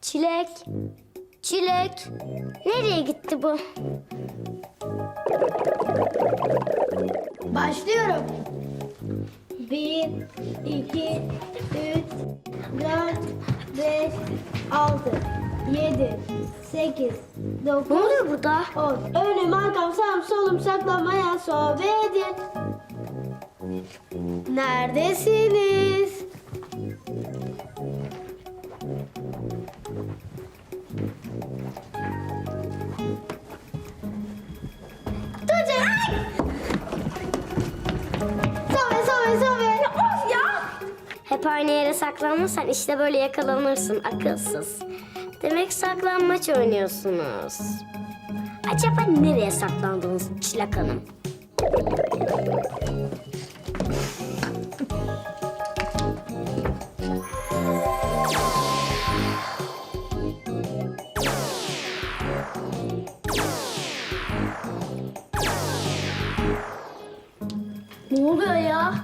Çilek. Çilek. Nereye gitti bu? Başlıyorum. Bir, iki, üç, dört, beş, altı, yedi, sekiz, Ne dokuz, oluyor burada? on. Önüm, arkam, sağım, solum saklamaya sohbet edin. Neredesiniz? Hep aynı yere saklanmasan işte böyle yakalanırsın akılsız. Demek saklanmaç oynuyorsunuz. Acaba nereye saklandınız Çilek Hanım? Ne oluyor ya?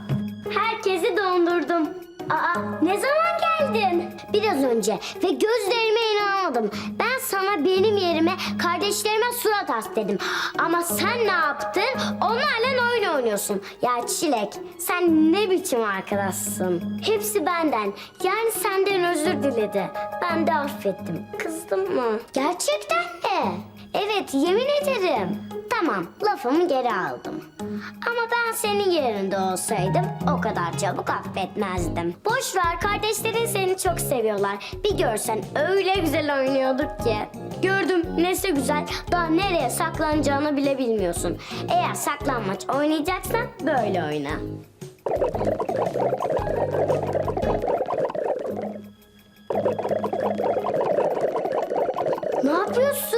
Herkesi dondurdum. Aa, ne zaman geldin? Biraz önce ve gözlerime inanamadım. Ben sana benim yerime kardeşlerime surat as dedim. Ama sen ne yaptın? Onlarla oyun oynuyorsun. Ya Çilek, sen ne biçim arkadaşsın? Hepsi benden. Yani senden özür diledi. Ben de affettim. Kızdın mı? Gerçekten mi? Evet, yemin ederim. Tamam, lafımı geri aldım. Ama ben senin yerinde olsaydım o kadar çabuk affetmezdim. Boş ver, kardeşlerin seni çok seviyorlar. Bir görsen öyle güzel oynuyorduk ki. Gördüm, nesi güzel. Daha nereye saklanacağını bile bilmiyorsun. Eğer saklanmaç oynayacaksan böyle oyna. Ne yapıyorsun?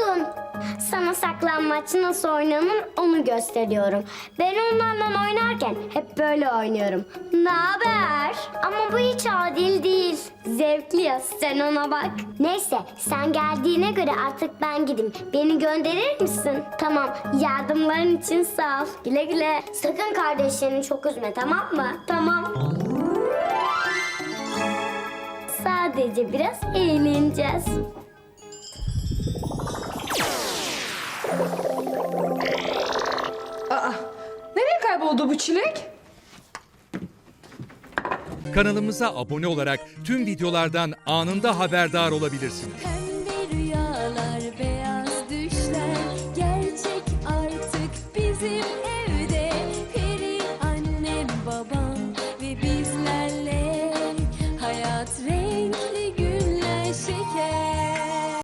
Sana saklanmaç nasıl oynanır onu gösteriyorum. Ben onlarla oynarken hep böyle oynuyorum. Ne haber? Ama bu hiç adil değil. Zevkli ya sen ona bak. Neyse sen geldiğine göre artık ben gideyim. Beni gönderir misin? Tamam yardımların için sağ ol. Güle güle. Sakın kardeşlerini çok üzme tamam mı? Tamam. Sadece biraz eğleneceğiz. Kayboldu bu çilek? Kanalımıza abone olarak tüm videolardan anında haberdar olabilirsiniz.